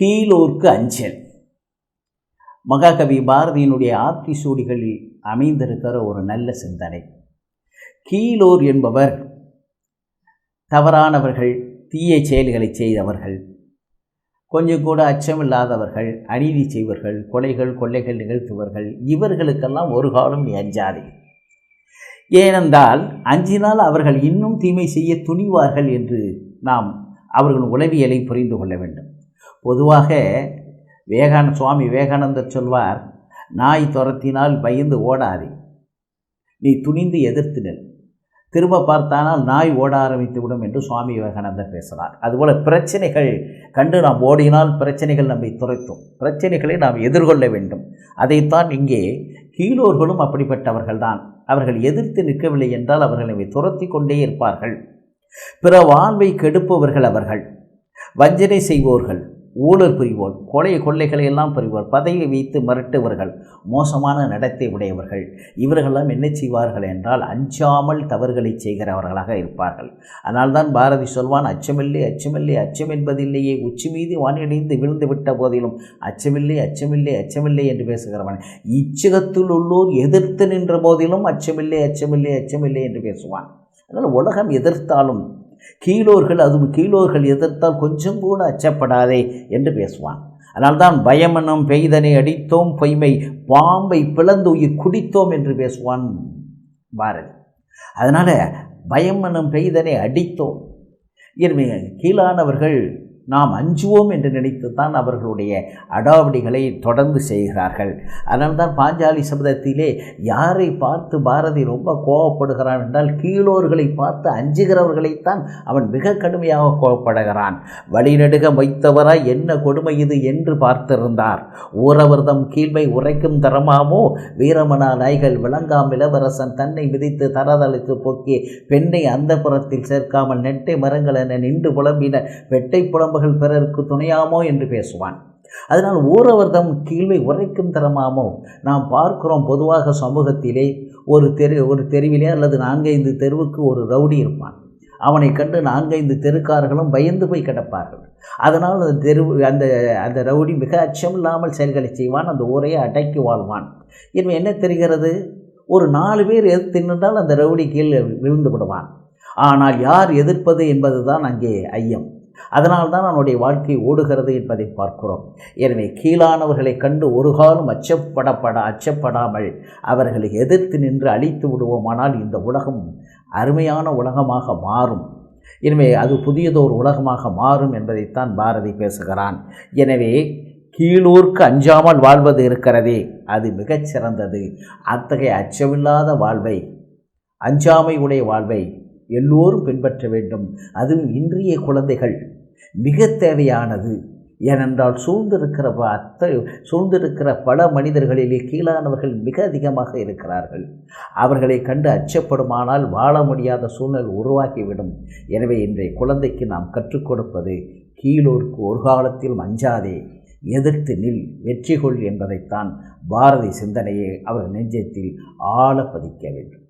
கீழோர்க்கு அஞ்சல். மகாகவி பாரதியினுடைய ஆத்திசூடிகளில் அமைந்திருக்கிற ஒரு நல்ல சிந்தனை. கீழோர் என்பவர் தவறானவர்கள் தீய செயல்களை செய்தவர்கள் கொஞ்சம் கூட அச்சமில்லாதவர்கள் அநீதி செய்வர்கள் கொலைகள் கொள்ளைகள் நிகழ்த்துவர்கள் இவர்களுக்கெல்லாம் ஒரு காலம் நீ அஞ்சாதே. ஏனென்றால் அஞ்சினால் அவர்கள் இன்னும் தீமை செய்ய துணிவார்கள் என்று நாம் அவர்கள் உளவியலை புரிந்து கொள்ள வேண்டும். பொதுவாக வேகான சுவாமி விவேகானந்தர் சொல்வார் நாய் துரத்தினால் பயந்து ஓடாதே. நீ துணிந்து எதிர்த்து நெல். திரும்ப பார்த்தானால் நாய் ஓட ஆரம்பித்து விடும் என்று சுவாமி விவேகானந்தர் பேசுகிறார் அதுபோல் பிரச்சனைகள் கண்டு நாம் ஓடினால் பிரச்சனைகள் நம்மை துரைத்தும். பிரச்சனைகளை நாம் எதிர்கொள்ள வேண்டும். அதைத்தான் இங்கே கீழோர்களும் அப்படிப்பட்டவர்கள்தான் அவர்கள் எதிர்த்து நிற்கவில்லை என்றால் அவர்கள் நம்மை துரத்தி கொண்டே இருப்பார்கள். பிற வாழ்வை கெடுப்பவர்கள் அவர்கள். வஞ்சனை செய்வோர்கள் ஊழல் புரிவோர் கொலை கொள்ளைகளை எல்லாம் புரிவோர் பதவி வைத்து மிரட்டுவர்கள் மோசமான நடத்தை உடையவர்கள். இவர்களெல்லாம் என்ன செய்வார்கள் என்றால் அஞ்சாமல் தவறுகளை செய்கிறவர்களாக இருப்பார்கள். அதனால்தான் பாரதி சொல்வான் அச்சமில்லை அச்சமில்லை அச்சம் என்பதில்லையே. உச்சி மீது வானிடைந்து விழுந்து விட்ட போதிலும் அச்சமில்லை அச்சமில்லை அச்சமில்லை என்று பேசுகிறவன். இச்சகத்தில் உள்ளோர் எதிர்த்து நின்ற போதிலும் அச்சமில்லை அச்சமில்லை அச்சமில்லை என்று பேசுவான். அதனால் உலகம் எதிர்த்தாலும் கீழோர்கள் அதுவும் கீழோர்கள் எதிர்த்தால் கொஞ்சம் கூட அச்சப்படாதே என்று பேசுவான். அதனால்தான் பயமனம் பெய்தனை அடித்தோம் பொய்மை பாம்பை பிளந்து உயிர் குடித்தோம் என்று பேசுவான் பாரதி. அதனால் பயமனம் பெய்தனை அடித்தோம். கீழானவர்கள் நாம் அஞ்சுவோம் என்று நினைத்துத்தான் அவர்களுடைய அடாவடிகளை தொடர்ந்து செய்கிறார்கள். அதனால்தான் பாஞ்சாலி சபதத்திலே யாரை பார்த்து பாரதி ரொம்ப கோபப்படுகிறான் என்றால் கீழோர்களை பார்த்து அஞ்சுகிறவர்களைத்தான் அவன் மிக கடுமையாக கோபப்படுகிறான் வழிநடுக வைத்தவராய் என்ன கொடுமை இது என்று பார்த்திருந்தார். ஊரவர்தம் கீழ்மை உரைக்கும் தரமாமோ? வீரமனா நாய்கள் விளங்காம் இளவரசன் தன்னை மிதித்து தரதலுக்கு போக்கி பெண்ணை அந்த புறத்தில் சேர்க்காமல் நெட்டை மரங்கள் என நின்று புலம்பின வெட்டை புலம்புகள் பிறருக்கு துணையாமோ என்று பேசுவான். அதனால் ஊரவர்தம் கீழ்வை உரைக்கும் தரமாமோ நாம் பார்க்கிறோம் பொதுவாக சமூகத்திலே ஒரு தெரு ஒரு தெருவிலே அல்லது நான்கைந்து தெருவுக்கு ஒரு ரவுடி இருப்பான். அவனை கண்டு நான்கைந்து தெருக்காரர்களும் பயந்து போய் கிடப்பார்கள். அதனால் அந்த தெரு அந்த அந்த ரவுடி மிக அச்சமில்லாமல் செயல்களை செய்வான் அந்த ஊரையை அடக்கி வாழ்வான். எனவே என்ன தெரிகிறது? ஒரு நாலு பேர் எது தின்னால் அந்த ரவுடி கீழே விழுந்து விடுவான். ஆனால் யார் எதிர்ப்பது என்பதுதான் அங்கே ஐயம். அதனால்தான் அவனுடைய வாழ்க்கை ஓடுகிறது என்பதை பார்க்கிறோம். எனவே கீழானவர்களை கண்டு ஒரு காலம் அச்சப்படப்பட அச்சப்படாமல் அவர்களை எதிர்த்து நின்று அழித்து விடுவோமானால் இந்த உலகம் அருமையான உலகமாக மாறும். எனவே அது புதியதோர் உலகமாக மாறும் என்பதைத்தான் பாரதி பேசுகிறான். எனவே கீழூர்க்கு அஞ்சாமல் வாழ்வது இருக்கிறதே அது மிகச் சிறந்தது அத்தகைய அச்சமில்லாத வாழ்வை அஞ்சாமை உடைய வாழ்வை எல்லோரும் பின்பற்ற வேண்டும். அதுவும் இன்றைய குழந்தைகள். மிக தேவையானது. ஏனென்றால் சூழ்ந்திருக்கிற அத்தை சூழ்ந்திருக்கிற பல மனிதர்களிலே கீழானவர்கள் மிக அதிகமாக இருக்கிறார்கள். அவர்களை கண்டு அச்சப்படுமானால் வாழ முடியாத சூழ்நிலை உருவாக்கிவிடும் எனவே இன்றைய குழந்தைக்கு நாம் கற்றுக் கொடுப்பது கீழோருக்கு ஒரு காலத்தில் மஞ்சாதே எதிர்த்து நில் வெற்றி கொள் என்பதைத்தான் பாரதி சிந்தனையை அவர் நெஞ்சத்தில் ஆழ பதிக்க வேண்டும்.